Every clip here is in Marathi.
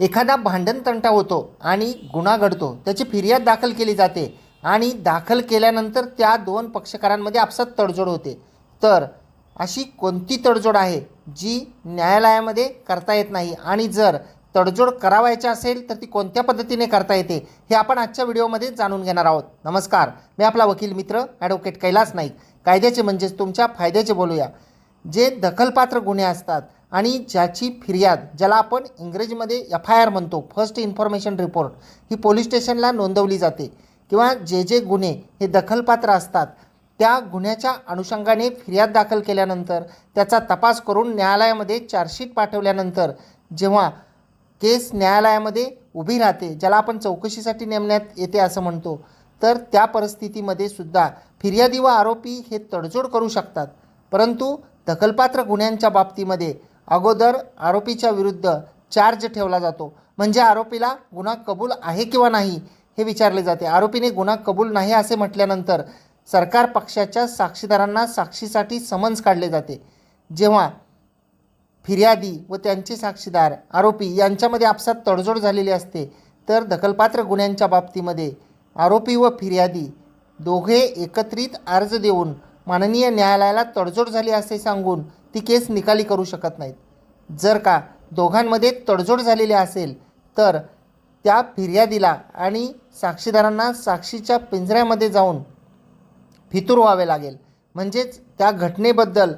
एखादा भांडणतंटा होतो आणि गुन्हा घडतो त्याची फिर्याद दाखल केली जाते आणि दाखल केल्यानंतर त्या दोन पक्षकारांमध्ये आपसात तडजोड होते. तर अशी कोणती तडजोड आहे जी न्यायालयामध्ये करता येत नाही आणि जर तडजोड करावायची असेल तर ती कोणत्या पद्धतीने करता येते हे आपण आजच्या व्हिडिओमध्ये जाणून घेणार आहोत. नमस्कार मी आपला वकील मित्र ॲडव्होकेट कैलास नाईक. कायद्याचे म्हणजेच तुमच्या फायद्याचे बोलूया. जे दखलपात्र गुन्हे असतात आणि ज्याची फिर्याद ज्याला आपण इंग्रजीमध्ये एफ आय आर म्हणतो फर्स्ट इन्फॉर्मेशन रिपोर्ट ही पोलीस स्टेशनला नोंदवली जाते. किंवा जे जे गुन्हे हे दखलपात्र असतात त्या गुन्ह्याच्या अनुषंगाने फिर्याद दाखल केल्यानंतर त्याचा तपास करून न्यायालयामध्ये चार्जशीट पाठवल्यानंतर जेव्हा केस न्यायालयामध्ये उभी राहते ज्याला आपण चौकशीसाठी नेमण्यात येते असं म्हणतो तर त्या परिस्थितीमध्ये सुद्धा फिर्यादी व आरोपी हे तडजोड करू शकतात. परंतु दखलपात्र गुन्ह्यांच्या बाबतीमध्ये अगोदर आरोपीच्या विरुद्ध चार्ज ठेवला जातो. म्हणजे आरोपीला गुन्हा कबूल आहे किंवा नाही हे विचारले जाते. आरोपीने गुन्हा कबूल नाही असे म्हटल्यानंतर सरकार पक्षाच्या साक्षीदारांना साक्षीसाठी समन्स काढले जाते. जेव्हा फिर्यादी व त्यांचे साक्षीदार आरोपी यांच्यामध्ये आपसात तडजोड झालेली असते तर दखलपात्र गुन्ह्यांच्या बाबतीमध्ये आरोपी व फिर्यादी दोघे एकत्रित अर्ज देऊन माननीय न्यायालयाला तडजोड झाली असे सांगून ती केस निकाली करू शकत नाहीत. जर का दोघांमध्ये तडजोड झालेली असेल तर त्या फिर्यादीला आणि साक्षीदारांना साक्षीच्या पिंजऱ्यामध्ये जाऊन फितूर व्हावे लागेल. म्हणजेच त्या घटनेबद्दल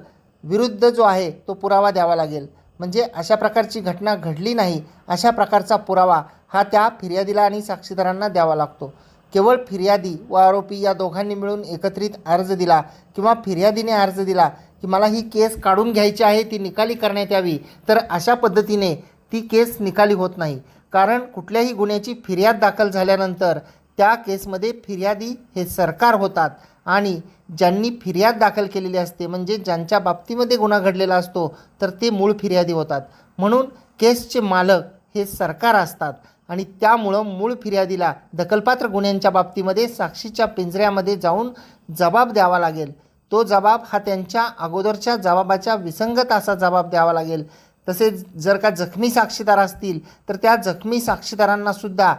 विरुद्ध जो आहे तो पुरावा द्यावा लागेल. म्हणजे अशा प्रकारची घटना घडली नाही अशा प्रकारचा पुरावा हा त्या फिर्यादीला आणि साक्षीदारांना द्यावा लागतो. केवळ फिर्यादी व आरोपी या दोघांनी मिळून एकत्रित अर्ज दिला किंवा फिर्यादीने अर्ज दिला की मला ही केस काढून घ्यायची आहे ती निकाली करण्यात यावी तर अशा पद्धतीने ती केस निकाली होत नाही. कारण कुठल्याही गुन्ह्याची फिर्याद दाखल झाल्यानंतर त्या केसमध्ये फिर्यादी हे सरकार होतात आणि ज्यांनी फिर्याद दाखल केलेली असते म्हणजे ज्यांच्या बाबतीमध्ये गुन्हा घडलेला असतो तर ते मूळ फिर्यादी होतात. म्हणून केसचे मालक हे सरकार असतात. आणि त्यामुळं मूळ फिर्यादीला दखलपात्र गुन्ह्यांच्या बाबतीमध्ये साक्षीच्या पिंजऱ्यामध्ये जाऊन जबाब द्यावा लागेल. तो जबाब हा त्यांच्या अगोदरच्या जबाबाच्या विसंगत असा जबाब द्यावा लागेल. तसेच जर का जखमी साक्षीदार असतील तर त्या जखमी साक्षीदारांनासुद्धा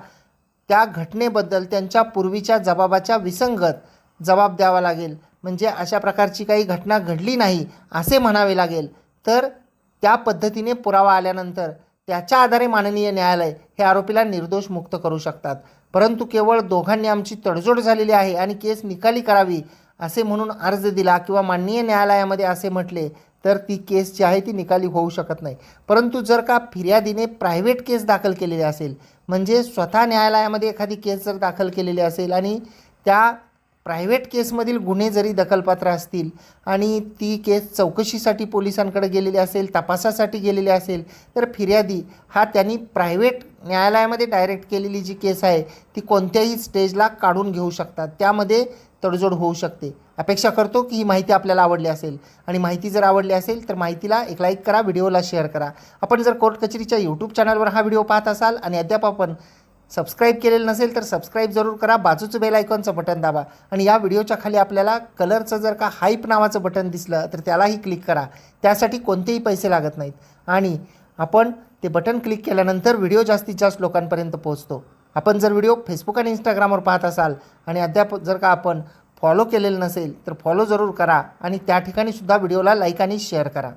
त्या घटनेबद्दल त्यांच्या पूर्वीच्या जबाबाच्या विसंगत जबाब द्यावा लागेल. म्हणजे अशा प्रकारची काही घटना घडली नाही असे म्हणावे लागेल. तर त्या पद्धतीने पुरावा आल्यानंतर त्याच्या आधारे माननीय न्यायालय हे आरोपीला निर्दोष मुक्त करू शकतात. परंतु केवळ दोघांनी आमची तडजोड झालेली आहे आणि केस निकाली करावी असे म्हणून अर्ज दिला किंवा माननीय न्यायालयामध्ये असे म्हटले तर ती केस जी आहे ती निकाली होऊ शकत नाही. परंतु जर का फिर्यादीने प्रायव्हेट केस दाखल केलेली असेल म्हणजे स्वतः न्यायालयामध्ये एखादी केस जर दाखल केलेली असेल आणि त्या प्रायव्हेट केसमधील गुन्हे जरी दखलपात्र असतील आणि ती केस चौकशीसाठी पोलिसांकडे गेलेली असेल तपासासाठी गेलेली असेल तर फिर्यादी हा त्यांनी प्रायव्हेट न्यायालयामध्ये डायरेक्ट केलेली जी केस आहे ती कोणत्याही स्टेजला काढून घेऊ शकतात. त्यामध्ये तडजोड होऊ शकते. अपेक्षा करतो की ही माहिती आपल्याला आवडली असेल. आणि माहिती जर आवडली असेल तर माहितीला एक लाईक करा व्हिडिओला शेअर करा. आपण जर कोर्ट कचेरीच्या यूट्यूब चॅनलवर हा व्हिडिओ पाहत असाल आणि अद्याप आपण सबस्क्राईब केलेलं नसेल तर सबस्क्राईब जरूर करा. बाजूचं बेल आयकॉनचं बटन दाबा. आणि या व्हिडिओच्या खाली आपल्याला कलरचं जर का हाईप नावाचं बटन दिसलं तर त्यालाही क्लिक करा. त्यासाठी कोणतेही पैसे लागत नाहीत. आणि आपण ते बटन क्लिक केल्यानंतर व्हिडिओ जास्तीत जास्त लोकांपर्यंत पोहोचतो. आपण जर व्हिडिओ फेसबुक आणि इंस्टाग्रामवर पाहत असाल आणि अद्याप जर का आपण फॉलो केलेलं नसेल तर फॉलो जरूर करा. आणि त्या ठिकाणी सुद्धा व्हिडिओला लाईक आणि शेअर करा.